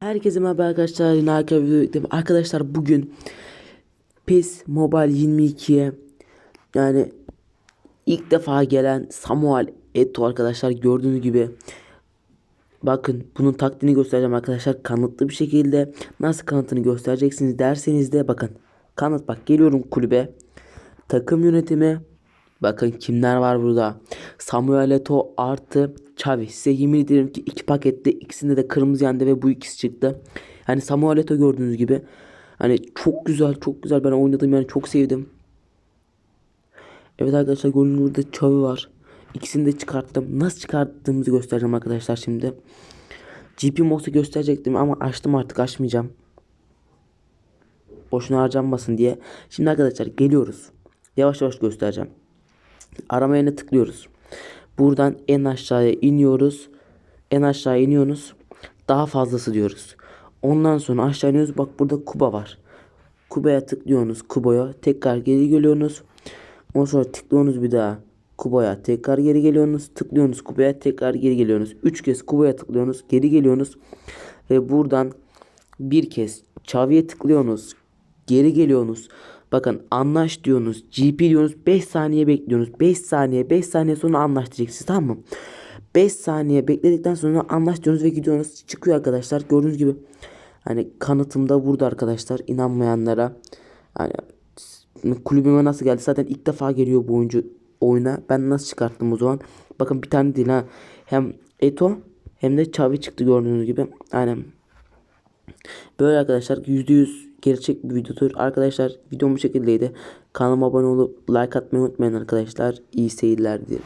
Herkese merhaba arkadaşlar. Yine arka videoda Arkadaşlar bugün PES Mobile 22'ye yani ilk defa gelen Samuel Eto'o arkadaşlar gördüğünüz gibi. Bakın bunun taktiğini göstereceğim arkadaşlar kanıtlı bir şekilde. Nasıl kanıtını göstereceksiniz derseniz de bakın kanıt bak geliyorum kulübe. Takım yönetimi bakın kimler var burada Samuel Eto'o artı Xavi size yemin ederim ki iki pakette ikisinde de kırmızı yandı ve bu ikisi çıktı hani Samuel Eto'o gördüğünüz gibi hani çok güzel çok güzel ben oynadım yani çok sevdim Evet arkadaşlar gibi burada Xavi var İkisini de çıkarttım. Nasıl çıkarttığımızı göstereceğim arkadaşlar şimdi. GP Moss'u gösterecektim ama açtım artık açmayacağım. Boşuna harcanmasın diye. Şimdi arkadaşlar geliyoruz. Yavaş yavaş göstereceğim. Arama yerine tıklıyoruz. Buradan en aşağıya iniyoruz. En aşağı iniyorsunuz. Daha fazlası diyoruz. Ondan sonra aşağı iniyoruz. Bak burada kuba var. Kubaya tıklıyorsunuz. Kubaya tekrar geri geliyorsunuz. Ondan sonra tıklıyorsunuz bir daha. Kubaya tekrar geri geliyorsunuz. Tıklıyorsunuz kubaya tekrar geri geliyorsunuz. 3 kez kubaya tıklıyorsunuz. Geri geliyorsunuz. Ve buradan bir kez Xavi'ye tıklıyorsunuz. Geri geliyorsunuz. Bakın anlaş diyorsunuz. GP diyorsunuz. 5 saniye bekliyorsunuz. 5 saniye 5 saniye sonra anlaş diyeceksiniz tamam mı? 5 saniye bekledikten sonra anlaş diyorsunuz ve gidiyorsunuz. Çıkıyor arkadaşlar. Gördüğünüz gibi hani kanıtım da burada arkadaşlar. inanmayanlara hani kulübüme nasıl geldi? Zaten ilk defa geliyor bu oyuncu oyuna. Ben nasıl çıkarttım o zaman? Bakın bir tane değil ha. Hem Eto hem de Xavi çıktı gördüğünüz gibi. Aynen. Böyle arkadaşlar %100 gerçek bir videodur. Arkadaşlar videom bu şekildeydi. Kanalıma abone olup like atmayı unutmayın arkadaşlar. İyi seyirler dilerim.